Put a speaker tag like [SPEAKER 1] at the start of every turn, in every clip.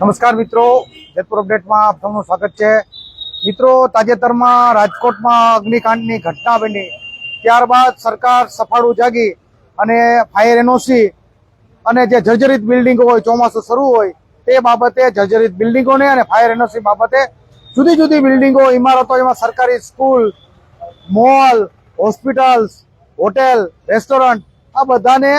[SPEAKER 1] નમસ્કાર મિત્રો. જેતપુર અપડેટમાં આપ સૌનું સ્વાગત છે. મિત્રો, તાજેતરમાં રાજકોટમાં અગ્નિકાંડની ઘટના બની. ત્યારબાદ સરકાર સફાળું જાગી અને ફાયર એનઓસી અને જે જર્જરિત બિલ્ડિંગો હોય, ચોમાસું શરૂ હોય, તે બાબતે જર્જરિત બિલ્ડિંગોને અને ફાયર એનઓસી બાબતે જુદી જુદી બિલ્ડિંગો, ઇમારતો, એમાં સરકારી school, mall, hospitals, hotel, restaurant, આ બધાને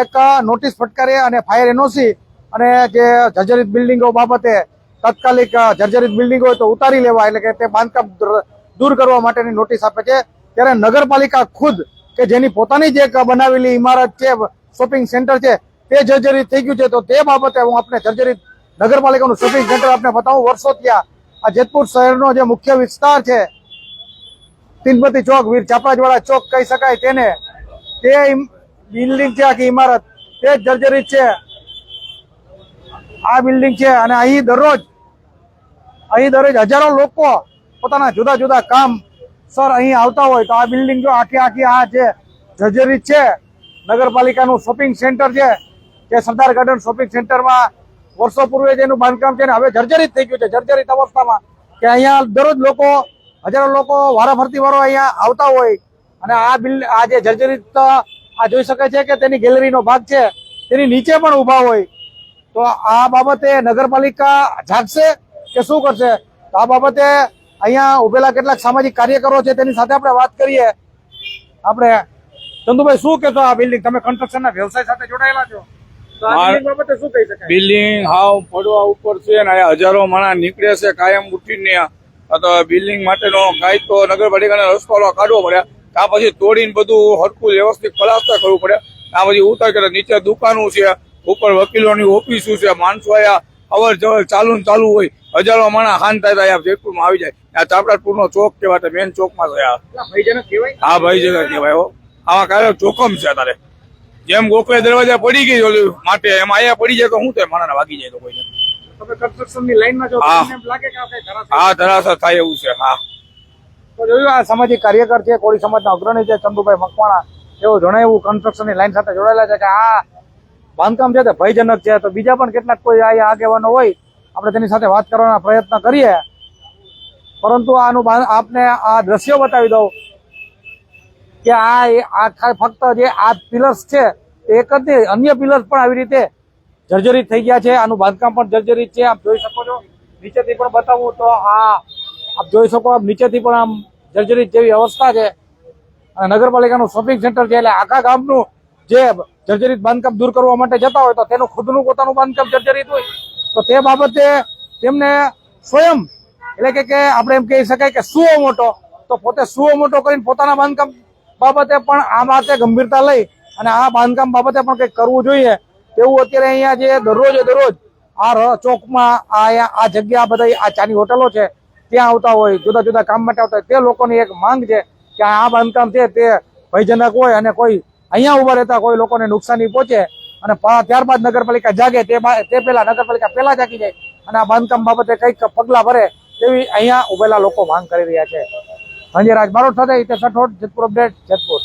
[SPEAKER 1] એક નોટિસ ફટકારે અને ફાયર એનઓસી અને જે જર્જરિત બિલ્ડિંગો બાબતે તાત્કાલિક જર્જરિત બિલ્ડિંગો હોય તો ઉતારી લેવા એટલે કે તે બાંધકામ દૂર- કરવા માટેની નોટિસ આપે છે. ત્યારે નગરપાલિકા ખુદ કે જેની પોતાની જે બનાવેલી ઇમારત છે, શોપિંગ સેન્ટર છે, તે જર્જરિત થઈ ગયું છે. તો તે બાબતે હું આપણે જર્જરિત નગરપાલિકાનું શોપિંગ સેન્ટર આપણે બતાવું. વર્ષો ત્યાં આ જેતપુર શહેરનો જે મુખ્ય વિસ્તાર છે, તિનપતિ ચોક, વીર ચાપરાજવાળા ચોક કહી શકાય તેને. તે બિલ્ડિંગ છે આખી ઇમારત. તે જર્જરિત છે. આ બિલ્ડિંગ છે અને અહીં દરરોજ અહીં દરરોજ હજારો લોકો પોતાના જુદા જુદા કામ સર અહીં આવતા હોય. તો આ બિલ્ડિંગ જો આખી આખી આ જે જર્જરિત છે, નગરપાલિકાનું શોપિંગ સેન્ટર છે, જે સરદાર ગાર્ડન શોપિંગ સેન્ટરમાં વર્ષો પૂર્વે જેનું બાંધકામ છે ને હવે જર્જરિત થઈ ગયું છે. જર્જરિત અવસ્થામાં કે અહીંયા દરરોજ લોકો, હજારો લોકો વારાફરતી વારો અહીંયા આવતા હોય અને આ બિલ્ડ આ જે જર્જરિત, આ જોઈ શકે છે કે તેની ગેલેરીનો ભાગ છે, તેની નીચે પણ ઊભા હોય. તો આ બાબતે નગરપાલિકા જાગશે કે શું કરશે? તો આ બાબતે અહીંયા ઉભેલા કેટલાક સામાજિક કાર્યકરો છે તેની સાથે આપણે વાત કરીએ. આપણે ચંદુભાઈ શું કહેશો આ બિલ્ડિંગ તમે કન્સ્ટ્રક્શનના વ્યવસાય સાથે જોડાયેલા છો? બિલ્ડિંગ
[SPEAKER 2] હાવ પડવા ઉપર છે ને હજારો માણસ નીકળે છે કાયમ ઉઠીને તો બિલ્ડિંગ માટેનો તો નગરપાલિકાને રસ્તો કાઢવો પડે. ત્યાં પછી તોડીને બધું હરખું વ્યવસ્થિત ખલાસતા કરવું પડે. ત્યાં પછી ઉતાર નીચે દુકાનો છે. ઉપર વકીલોની ઓફિસો છે? માણસો આયા અવર જવર ચાલુ ને ચાલુ હોય. હજારો માણસ હાન થાય આ જેતપુરમાં આવી જાય. આ ચાપડાપુરનો ચોક કહેવાય મેન ચોકમાં
[SPEAKER 1] કહેવાય
[SPEAKER 2] હા ભાઈ જગા કહેવાય આવા કાર્ય જોખમ છે તારે જેમ ગોખલે દરવાજા પડી ગઈ ઓલી માટે એમ આયા પડી જાય તો શું થાય? માણસ વાગી જાય તો કોઈને. હા. ધરાસર થાય એવું છે હા.
[SPEAKER 1] તો જોયું આ સામાજિક કાર્યકર છે કોળી સમાજના અગ્રણી છે ચંદુભાઈ મકવાણા. તેઓ જણાવ્યું કન્સ્ટ્રક્શનની લાઈન સાથે જોડાયેલા છે કે આ બાંધકામ છે તે ભયજનક છે. તો બીજા પણ કેટલાક કોઈ આ આગેવાનો હોય, આપણે તેની સાથે વાત કરવાના પ્રયત્ન કરીએ. પરંતુ આનું આપને આ દ્રશ્યો બતાવી દઉં કે આ ફક્ત જે આ પિલર્સ છે એક જ નહીં, અન્ય પિલર્સ પણ આવી રીતે જર્જરિત થઈ ગયા છે. આનું બાંધકામ પણ જર્જરિત છે. આપ જોઈ શકો છો. નીચેથી પણ બતાવું તો આ આપ જોઈ શકો, આપ નીચેથી પણ આમ જર્જરિત જેવી અવસ્થા છે. અને નગરપાલિકાનું શોપિંગ સેન્ટર છે, એટલે આખા ગામનું જે જર્જરિત બાંધકામ દૂર કરવા માટે જતા હોય તો તેનું ખુદનું પોતાનું બાંધકામ જર્જરિત હોય. તો તે બાબતે તેમને સ્વયં, એટલે કે આપણે એમ કહી શકાય કે સુઓ મોટો, તો પોતે સુઓ મોટો કરીને પોતાના બાંધકામ બાબતે પણ આ બાબતે ગંભીરતા લઈ અને આ બાંધકામ બાબતે પણ કંઈક કરવું જોઈએ. તેવું અત્યારે અહીંયા જે દરરોજ દરરોજ આ ચોકમાં, આ અહીંયા, આ જગ્યા બધા આ ચાની હોટલો છે, ત્યાં આવતા હોય, જુદા જુદા કામ માટે આવતા હોય, તે લોકોની એક માંગ છે કે આ બાંધકામ છે તે ભયજનક હોય અને કોઈ અહીંયા ઊભા રહેતા કોઈ લોકોને નુકસાની પહોંચે અને ત્યારબાદ નગરપાલિકા જાગે, તે તે પહેલા નગરપાલિકા પહેલા જાગી જાય અને આ બાંધકામ બાબતે કંઈક પગલા ભરે તેવી અહીંયા ઉભેલા લોકો માંગ કરી રહ્યા છે. સંજય રાજ બારોટ સાથે હિતેશ રાઠોડ, જેતપુર અપડેટ જેતપુર.